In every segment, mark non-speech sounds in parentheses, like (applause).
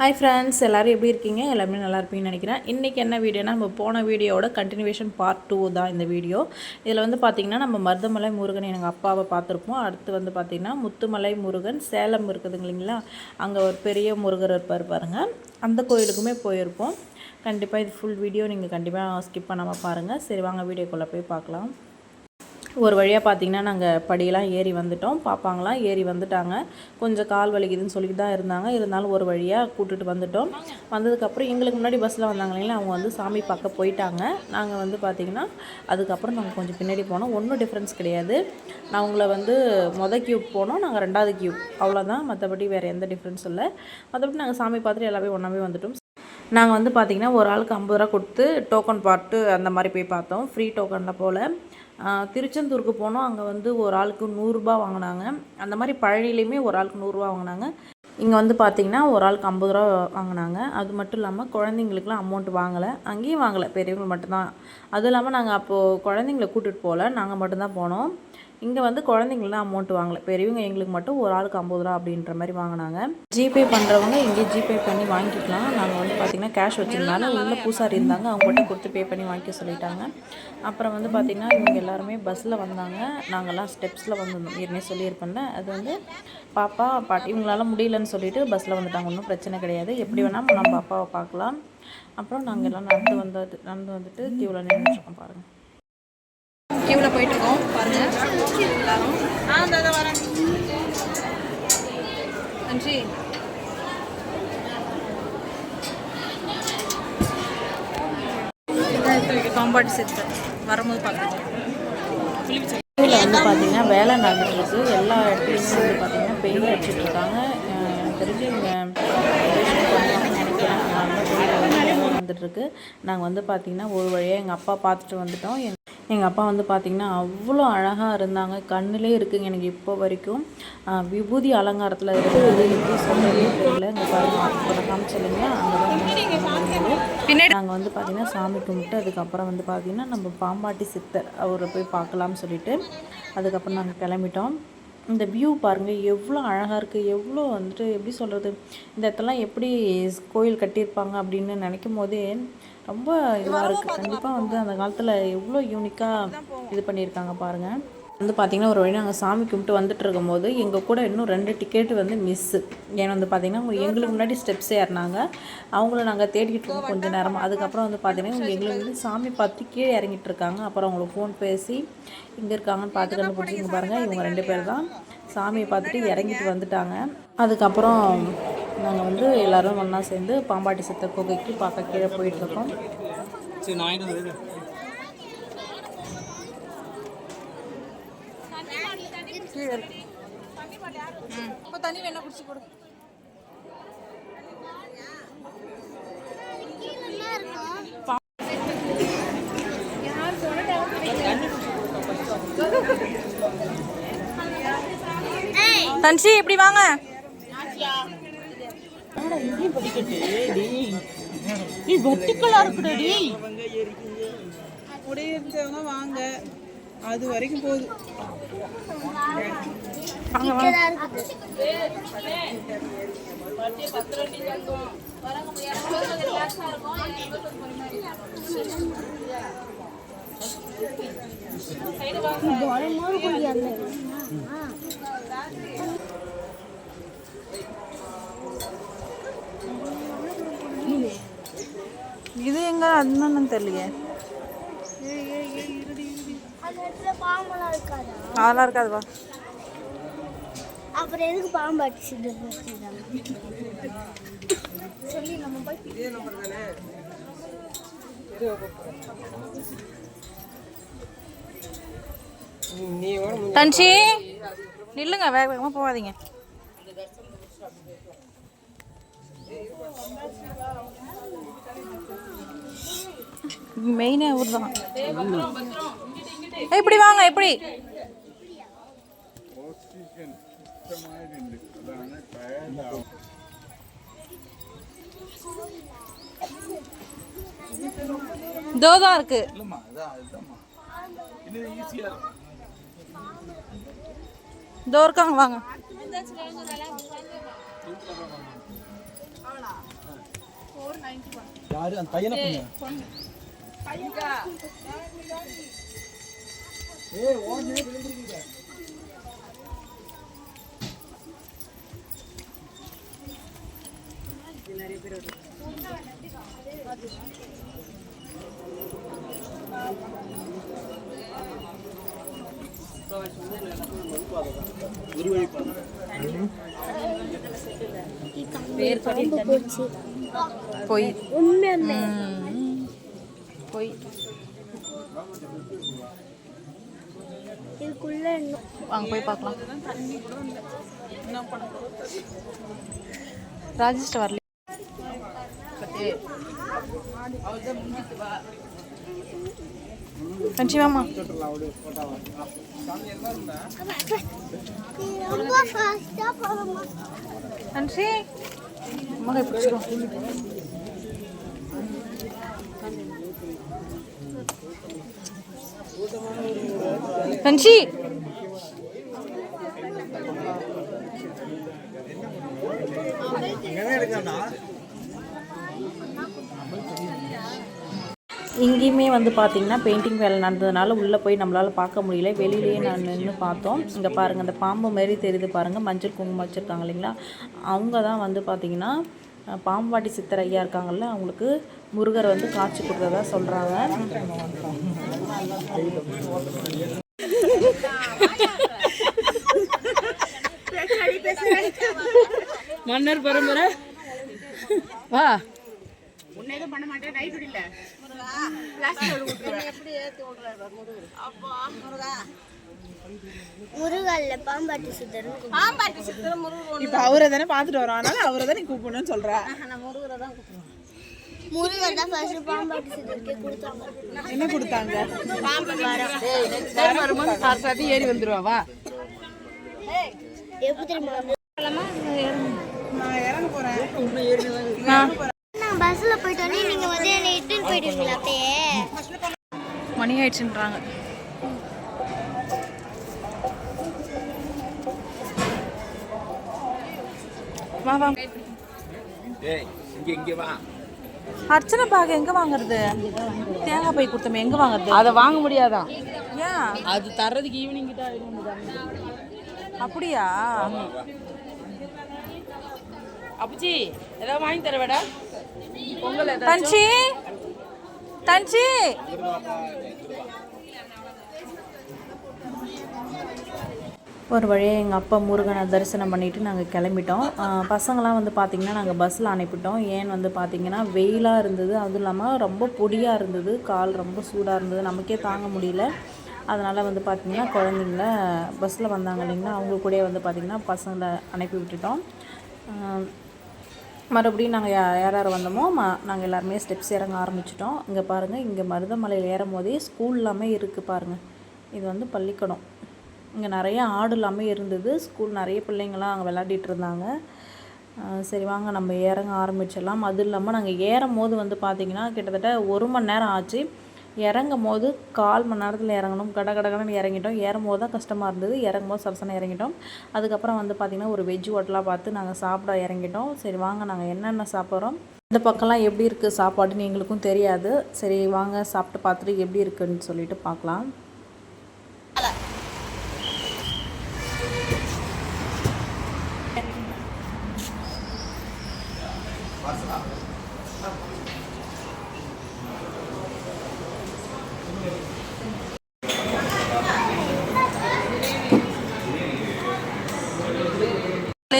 Hi friends எல்லோரும் எப்படி இருக்கீங்க? எல்லாருமே நல்லா இருப்பீங்கன்னு நினைக்கிறேன். இன்றைக்கி என்ன வீடியோனா நம்ம போன வீடியோவோட கண்டினியூவேஷன் பார்ட் டூ தான் இந்த வீடியோ இதில் வந்து பார்த்திங்கன்னா நம்ம மருதமலை முருகன் எங்கள் அப்பாவை பார்த்துருப்போம். அடுத்து வந்து பார்த்திங்கன்னா முத்துமலை முருகன் சேலம் இருக்குதுங்க இல்லைங்களா? அங்கே ஒரு பெரிய முருகர் இருப்பார் பாருங்கள் அந்த கோயிலுக்குமே போயிருப்போம். கண்டிப்பாக இது ஃபுல் வீடியோ நீங்கள் கண்டிப்பாக ஸ்கிப் பண்ணாமல் பாருங்கள் சரி வாங்க வீடியோக்குள்ளே போய் பார்க்கலாம். ஒரு வழியாக பார்த்தீங்கன்னா நாங்கள் படியெல்லாம் ஏறி வந்துட்டோம். பாப்பாங்களாம் ஏறி வந்துட்டாங்க. கொஞ்சம் கால் வலிக்குதுன்னு சொல்லிட்டு தான் இருந்தாங்க. இருந்தாலும் ஒரு வழியாக கூட்டுட்டு வந்துட்டோம். வந்ததுக்கப்புறம் எங்களுக்கு முன்னாடி பஸ்ஸில் வந்தாங்க இல்லைங்களா? அவங்க வந்து சாமி பார்க்க போயிட்டாங்க. நாங்கள் வந்து பார்த்திங்கன்னா அதுக்கப்புறம் நாங்கள் கொஞ்சம் பின்னாடி போனோம். ஒன்றும் டிஃப்ரென்ஸ் கிடையாது. நான் உங்களை வந்து மொதல் கியூப் போனோம். நாங்கள் ரெண்டாவது கியூப் அவ்வளோதான் மற்றபடி வேறு எந்த டிஃப்ரென்ஸ் இல்லை. மற்றபடி நாங்கள் சாமி பார்த்துட்டு எல்லாமே ஒன்றாவே வந்துட்டோம். நாங்கள் வந்து பார்த்திங்கன்னா ஒரு ஆளுக்கு ஐம்பது ரூபா கொடுத்து டோக்கன் பாட்டு அந்த மாதிரி போய் பார்த்தோம். ஃப்ரீ டோக்கனில் போல். திருச்செந்தூருக்கு போனோம். அங்கே வந்து ஒரு ஆளுக்கு நூறுரூபா வாங்கினாங்க. அந்த மாதிரி பழனிலையுமே ஒரு ஆளுக்கு நூறுரூவா வாங்கினாங்க. இங்கே வந்து பார்த்திங்கன்னா ஒரு ஆளுக்கு ஐம்பது ரூபா வாங்கினாங்க. அது மட்டும் இல்லாமல் குழந்தைங்களுக்குலாம் அமௌண்ட் வாங்கலை. அங்கேயும் வாங்கலை. பெரியவங்க மட்டும்தான். அதுவும் இல்லாமல் நாங்கள் அப்போது குழந்தைங்கள கூட்டிகிட்டு போகல நாங்கள் மட்டும்தான் போனோம். இங்கே வந்து குழந்தைங்களாம் அமௌண்ட் வாங்கலை. பெரியவங்க எங்களுக்கு மட்டும் ஒரு ஆளுக்கு ஐம்பது ரூபா அப்படின்ற மாதிரி வாங்கினாங்க. ஜிபே பண்ணுறவங்க இங்கே ஜிபே பண்ணி வாங்கிக்கலாம். நாங்கள் வந்து பார்த்திங்கன்னா கேஷ் வச்சுருந்தாலும் உள்ள பூசாரி இருந்தாங்க. அவங்ககிட்ட கொடுத்து பே பண்ணி வாங்கிக்க சொல்லிட்டாங்க. அப்புறம் வந்து பார்த்திங்கன்னா இவங்க எல்லாருமே பஸ்ஸில் வந்தாங்க. நாங்கள்லாம் ஸ்டெப்ஸில் வந்திருந்தோம் ஏற்கனவே சொல்லியிருப்பேன்ல. அது வந்து பாப்பா பாட்டி இவங்களால முடியலன்னு சொல்லிட்டு பஸ்ஸில் வந்துட்டாங்க. ஒன்றும் பிரச்சனை கிடையாது. எப்படி வேணால் நம்ம அப்பாவை பார்க்கலாம். அப்புறம் நாங்கள் எல்லாம் நடந்து வந்தது நடந்து வந்துட்டு கியூவில் நின்றுட்டுருக்கோம் பாருங்கள் கியூவில் போயிட்டு இருக்கோம் பாருங்க எல்லாரும் ஆ இந்த வரேன் நன்றி. காம்பாட்டி செட்டு வரும்போது பார்க்குறோம் கோயிலில் வந்து பார்த்தீங்கன்னா வேலை நடந்துட்டுருக்கு எல்லா இடத்துலையுமே வந்து பார்த்தீங்கன்னா பெயிண்ட் எனக்கு தெரிஞ்சு இவங்க renovation பண்ணுவாங்கன்னு நினைக்கிறேன். அதனால கோயிலில் வந்து வேலை நடந்துட்டுருக்கு நாங்கள் வந்து பார்த்தீங்கன்னா ஒரு வழியாக எங்கள் அப்பா பார்த்துட்டு வந்துட்டோம். எங்கள் அப்பா வந்து பார்த்திங்கன்னா அவ்வளோ அழகாக இருந்தாங்க. கண்ணிலே இருக்குங்க எனக்கு இப்போ வரைக்கும். விபூதி அலங்காரத்தில் இருக்குது எப்படி சொல்கிறதே தெரியல. இங்கே பாருங்க இப்போ காமிச்சில்லைங்களா அங்கே நாங்கள் வந்து பார்த்திங்கன்னா சாமி கும்பிட்டு அதுக்கப்புறம் வந்து பார்த்திங்கன்னா நம்ம பாம்பாட்டி சித்தர் அவரை போய் பார்க்கலாம்னு சொல்லிட்டு அதுக்கப்புறம் நாங்கள் கிளம்பிட்டோம். இந்த வியூ பாருங்கள் எவ்வளோ அழகாக இருக்குது எவ்வளோ வந்துட்டு எப்படி சொல்கிறது இந்த இடத்தெல்லாம் எப்படி கோயில் கட்டியிருப்பாங்க அப்படின்னு நினைக்கும் போதே ரொம்ப இதுவாக இருக்குது கண்டிப்பாக வந்து அந்த காலத்தில் எவ்வளோ யூனிக்காக இது பண்ணியிருக்காங்க பாருங்கள் வந்து பார்த்திங்கன்னா ஒரு வழி நாங்கள் சாமி கும்பிட்டு வந்துட்டு இருக்கும்போது எங்கள் கூட இன்னும் ரெண்டு டிக்கெட் வந்து மிஸ்ஸு ஏன்னா வந்து பார்த்திங்கன்னா எங்களுக்கு முன்னாடி ஸ்டெப்ஸ் ஏறினாங்க. அவங்கள நாங்கள் தேடிக்கிட்டு இருக்கோம் கொஞ்சம் நேரமாக அதுக்கப்புறம் வந்து பார்த்திங்கன்னா எங்களுக்கு வந்து சாமி பார்த்து கீழே இறங்கிட்டு இருக்காங்க. அப்புறம் அவங்களுக்கு ஃபோன் பேசி இங்கே இருக்காங்கன்னு பார்த்து கண்டுபிடிச்சிங்க பாருங்கள் இவங்க ரெண்டு பேர் தான் சாமியை பார்த்துட்டு இறங்கிட்டு வந்துட்டாங்க. அதுக்கப்புறம் நாங்கள் வந்து எல்லோரும் ஒன்றா சேர்ந்து பாம்பாட்டி சித்தர் குகைக்கு பார்க்க கீழே போயிட்டுருக்கோம். தண்ணி வேணா குடிச்சு போடு தன்ஷி இப்படி வாங்க. நீ வெட்டிக்கலா இருக்குடடி முடியிருந்தவங்க வாங்க. அது வரைக்கும் போகுது. வாங்க இது எங்க அதுன்னு தெரியலையே. அதெல்லாம் இருக்காது வா. அப்புறம் எதுக்கு பாம்பு அடிச்சுட்டு சொல்லி நம்ம போய் தன்ஷி நில்லுங்க வேக வேகமாக போகாதீங்க மெயினே அவர் தான் இப்படி வாங்க எப்படி தோதா இருக்கு. தோ இருக்காங்க வாங்க. யாரு? அந்த பையனை பொண்ணு ஏய் ஓடுனே விழுந்துருக்கீங்க பாம்பு போச்சு போய் உண்மையுமே போய் இதுக்குள்ள இன்னும் வாங்க போய் பார்க்கலாம். ராஜேஷ்ட வரல கஞ்சி வாமா ரொம்ப மகை பிடிச்சிடும் கன்சி இங்கேயுமே வந்து பார்த்தீங்கன்னா பெயிண்டிங் வேலை நடந்ததுனால உள்ளே போய் நம்மளால் பார்க்க முடியல. வெளியிலேயே நான் நின்று பார்த்தோம். இங்கே பாருங்கள் அந்த பாம்பு மாரி தெரியுது பாருங்கள் மஞ்சள் குங்குமம் வச்சுருக்காங்க இல்லைங்களா? அவங்க தான் வந்து பார்த்தீங்கன்னா பாம்பாட்டி சித்தர் ஐயா இருக்காங்கல்ல அவங்களுக்கு முருகர் வந்து காட்சி கொடுத்ததா சொல்கிறாங்க (laughs) (laughs) மன்னர் பரம்பரை. வா. முருகல்ல பாம்பாட்டி சுத்தரும் இப்ப அவரை தானே பாத்துட்டு வரோம். அதனால அவரை தான் நீ கூப்பிடணும்னு சொல்ற. முருகன் தான் ஃபர்ஸ்ட் பாம்பாட்டி சுத்தருக்கே கொடுத்தாங்க. என்ன கொடுத்தாங்க? வரும்போது சாத்தி ஏறி வந்துருவா வா. எப்படி தெரியுமா? நான் இறங்க போறேன். நான் பஸ்ல போயிட்டு வந்து நீங்க வந்து என்னை இட்டுன்னு போயிடுவீங்களா அப்படியே மணி ஆயிடுச்சுன்றாங்க. வா வா. ஏய் இங்க இங்க வா. அர்ச்சனை பாக எங்க வாங்குறது? தேங்காய் பை கொடுத்தோமே எங்க வாங்குறது? அதை வாங்க முடியாதான் ஏன்? அது தர்றதுக்கு ஈவினிங் கிட்ட அப்படியா? அப்பச்சி ஏதாவது வாங்கி தர வேடா? பொங்கல் தன்சி! தன்சி! ஒரு வழியாக எங்கள் அப்பா முருகனை தரிசனம் பண்ணிவிட்டு நாங்கள் கிளம்பிட்டோம். பசங்களாம் வந்து பார்த்திங்கன்னா நாங்கள் பஸ்ஸில் அனுப்பிட்டோம். ஏன்னு வந்து பார்த்திங்கன்னா வெயிலாக இருந்தது. அதுவும் இல்லாமல் ரொம்ப பொடியாக இருந்தது. கால் ரொம்ப சூடாக இருந்தது. நமக்கே தாங்க முடியல. அதனால் வந்து பார்த்திங்கன்னா குழந்தைங்கள பஸ்ஸில் வந்தாங்க இல்லைங்களா? அவங்க கூடயே வந்து பார்த்திங்கன்னா பசங்களை அனுப்பி விட்டுட்டோம். மறுபடியும் நாங்கள் யார் யார் வந்தோமோ ம நாங்கள் எல்லாருமே ஸ்டெப்ஸ் இறங்க ஆரம்பிச்சிட்டோம். இங்கே பாருங்கள் இங்கே மருதமலையில் ஏறும் போதே ஸ்கூல் எல்லாமே இருக்குது பாருங்கள் இது வந்து பள்ளிக்கூடம். இங்கே நிறைய ஆடு எல்லாமே இருந்தது. ஸ்கூல் நிறைய பிள்ளைங்களாம் அங்கே விளையாடிட்டு இருந்தாங்க. சரி வாங்க நம்ம இறங்க ஆரம்பிச்சிடலாம். அதுவும் இல்லாமல் நாங்கள் ஏறும் போது வந்து பார்த்திங்கன்னா கிட்டத்தட்ட ஒரு மணி நேரம் ஆச்சு. இறங்கும் போது கால் மணி நேரத்தில் இறங்கணும். கட கட கடன்னு இறங்கிட்டோம். ஏறும் போது தான் கஷ்டமாக இருந்தது. இறங்கும் போது சரசனை இறங்கிட்டோம். அதுக்கப்புறம் வந்து பார்த்திங்கன்னா ஒரு வெஜ் ஹோட்டலாக பார்த்து நாங்கள் சாப்பிட இறங்கிட்டோம். சரி வாங்க நாங்கள் என்னென்ன சாப்பிட்றோம் இந்த பக்கம்லாம் எப்படி இருக்குது சாப்பாடுன்னு எங்களுக்கும் தெரியாது. சரி வாங்க சாப்பிட்டு பார்த்துட்டு எப்படி இருக்குன்னு சொல்லிட்டு பார்க்கலாம்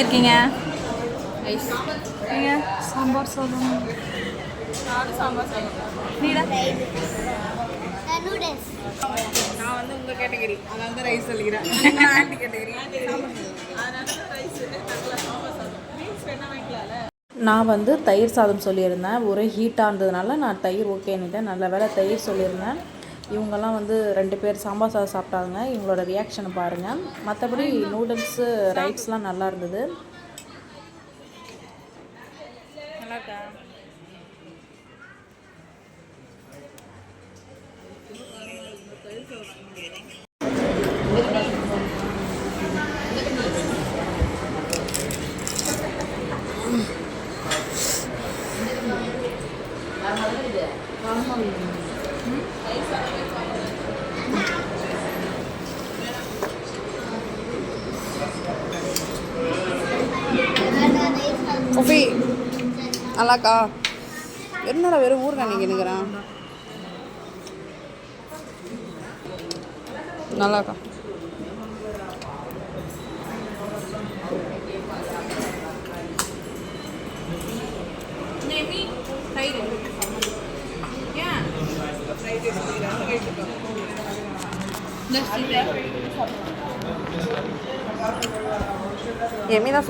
இருக்கீங்க நீங்க? சாம்பார் சாதம். நீடா நூடுல்ஸ் நான் வந்து உங்க கேட்டகரி அதனால தான் ரைஸ் சொல்லிக்கிறேன். நான் ஆண்டி கேட்டகரி நான் வந்து தயிர் சாதம் சொல்லியிருந்தேன். ஒரே ஹீட்டாக இருந்ததுனால நான் தயிர் ஓகேன்னுட்டேன் நல்ல வேளை தயிர் சொல்லியிருந்தேன். இவங்கெல்லாம் வந்து ரெண்டு பேர் சாம்பார் சாதம் சாப்பிட்டாங்க. இவங்களோட ரியாக்ஷனை பாருங்கள் மற்றபடி நூடுல்ஸு ரைட்ஸ்லாம் நல்லா இருந்தது. நல்லா இருக்கா நல்லாக்கா என்னடா வெறும் ஊர் நினைக்க நிற்கிறேன் நல்லாக்கா எம்மி தான்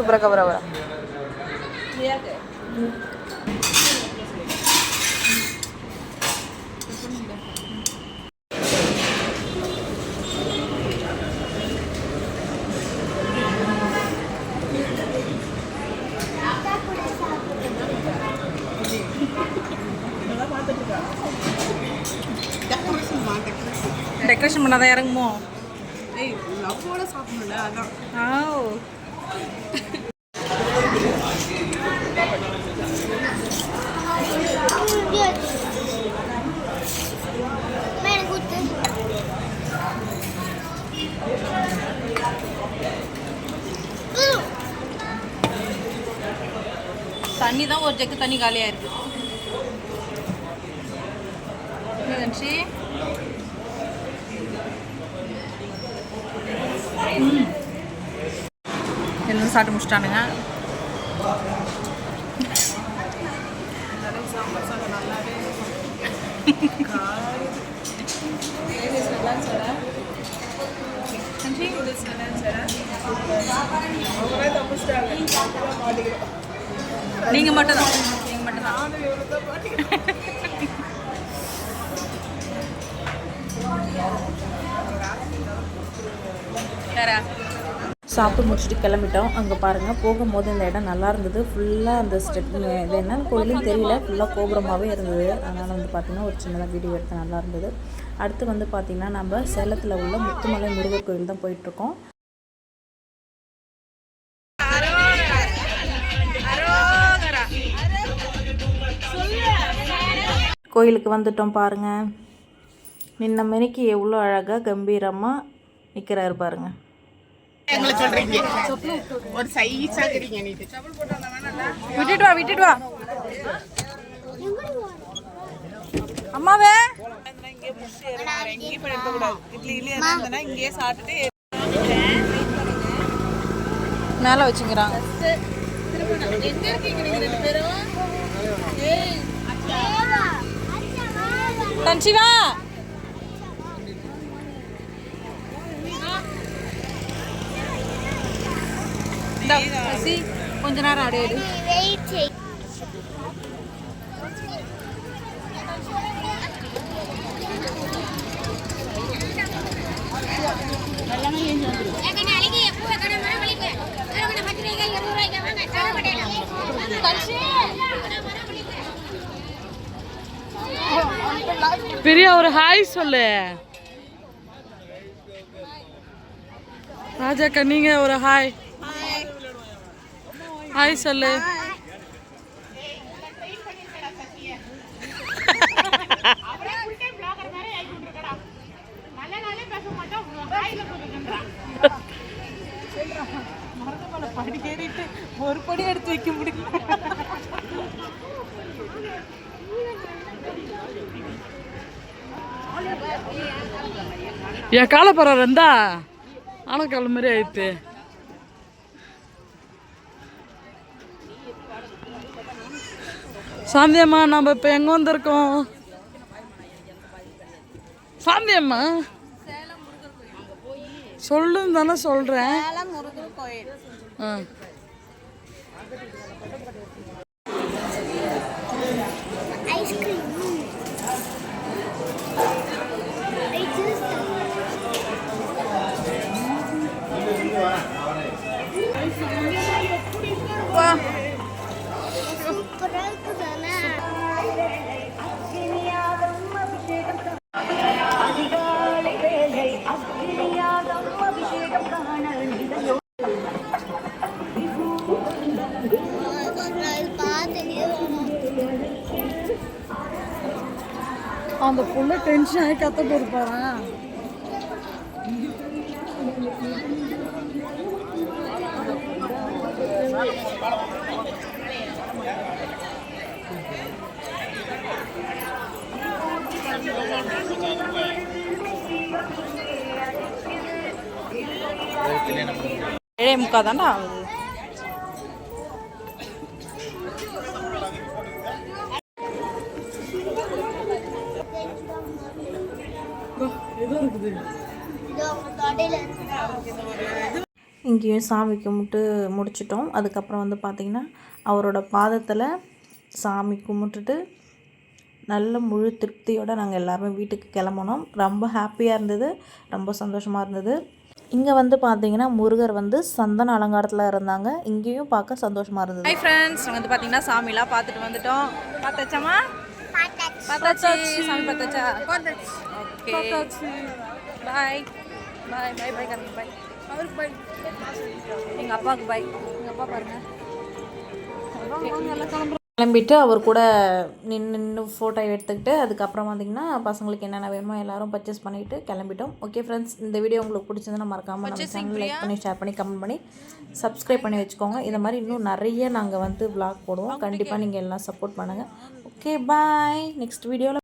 ஆகிறா டெக்கரேஷன் பண்ணாதான் இறங்குமோ? ஏய் லவ்வோட சாப்பிடணும்ல அதான். ஆ. தண்ணி தான் ஒரு ஜக்கு தண்ணி காலியாக இருக்கு எல்லாம் சாப்பிட்டு முடிச்சிட்டானுங்க. நீங்க மட்டும் தான் நீங்க மட்டும் தான் சாப்பிட்டு முடிச்சுட்டு கிளம்பிட்டோம். அங்கே பாருங்கள் போகும்போது இந்த இடம் நல்லா இருந்தது. ஃபுல்லாக அந்த ஸ்டெப் இது என்னன்னு கோயிலும் தெரியல. ஃபுல்லாக கோபுரமாகவே இருந்தது. அதனால் வந்து பார்த்திங்கன்னா ஒரு சின்னதாக வீடியோ எடுத்து நல்லா இருந்தது. அடுத்து வந்து பார்த்திங்கன்னா நம்ம சேலத்தில் உள்ள முத்துமலை முருகர் கோயில் தான் போயிட்டுருக்கோம். கோயிலுக்கு வந்துட்டோம் பாருங்கள் நின்ன மணிக்கு எவ்வளோ அழகாக கம்பீரமாக நிற்கிறாரு பாருங்கள் எங்களை சொல்றீங்க. ஒரு சைஸா இருக்கிறீங்க நீ விட்டுட்டு வா விட்டுட்டு வா. அம்மாவே. எங்கேயும் பண்ணிருக்க கூடாது இட்லி இட்லி இங்கேயே சாப்பிட்டுட்டு மேலே வச்சுக்கிறாங்க. எங்க இருக்கீங்க நீங்க ரெண்டு பேரும் தேவா. அச்சா, வா, வா. தன்ஷிவா இந்தா, சசி, கொஞ்ச நேரம் அப்படியே இரு. நீ wait செய். பிரியா ஒரு ஹாய் சொல்லு ராஜாக்கா நீங்க ஒரு ஹாய் ஹாய் சொல்லு. ஒரு படி எடுத்து வைக்க முடியல என் காலப்பறம் இருந்தா ஆனக்கால மாதிரி ஆயிடுச்சு சாந்தியம்மா நம்ம இப்போ எங்கே வந்திருக்கோம்? சாந்தியம்மா சொல்லுன்னு தானே சொல்கிறேன் ஆ. அந்த புள்ள டென்ஷன் ஆகி கத்த போது ஏழே முக்கால் தாண்டா? இங்கேயும் சாமி கும்பிட்டு முடிச்சிட்டோம். அதுக்கப்புறம் வந்து பார்த்திங்கன்னா அவரோட பாதத்தில் சாமி கும்பிட்டுட்டு நல்ல முழு திருப்தியோடு நாங்கள் எல்லாருமே வீட்டுக்கு கிளம்புனோம். ரொம்ப ஹாப்பியாக இருந்தது. ரொம்ப சந்தோஷமாக இருந்தது. இங்கே வந்து பார்த்தீங்கன்னா முருகர் வந்து சந்தன அலங்காரத்தில் இருந்தாங்க. இங்கேயும் பார்க்க சந்தோஷமாக இருந்தது. ஹை ஃப்ரெண்ட்ஸ் வந்து பார்த்தீங்கன்னா சாமிலாம் பார்த்துட்டு வந்துட்டோம். பார்த்தாச்சாமா பார்த்தாச்சு சாமி பார்த்தாச்சா ஓகே பாய் பாய் பாய் பாய் காமிங்க பாய் அவருக்கு பாய் எங்கள் அப்பாவுக்கு பாய் எங்கள் அப்பா பாருங்க. நல்லா கிளம்புறோம். கிளம்பிட்டு அவர் கூட நின்று நின்று ஃபோட்டோ எடுத்துக்கிட்டு அதுக்கப்புறம் பார்த்திங்கன்னா பசங்களுக்கு என்னென்ன வேணுமோ எல்லாரும் பர்ச்சேஸ் பண்ணிட்டு கிளம்பிட்டோம். ஓகே ஃப்ரெண்ட்ஸ் இந்த வீடியோ உங்களுக்கு பிடிச்சதுன்னா மறக்காமல் நம்ம சேனல் லைக் பண்ணி ஷேர் பண்ணி கமெண்ட் பண்ணி சப்ஸ்கிரைப் பண்ணி வச்சுக்கோங்க. இந்த மாதிரி இன்னும் நிறைய நாங்கள் வந்து vlog போடுவோம். கண்டிப்பாக நீங்கள் எல்லாம் சப்போர்ட் பண்ணுங்கள் ஓகே பாய் நெக்ஸ்ட் வீடியோவில்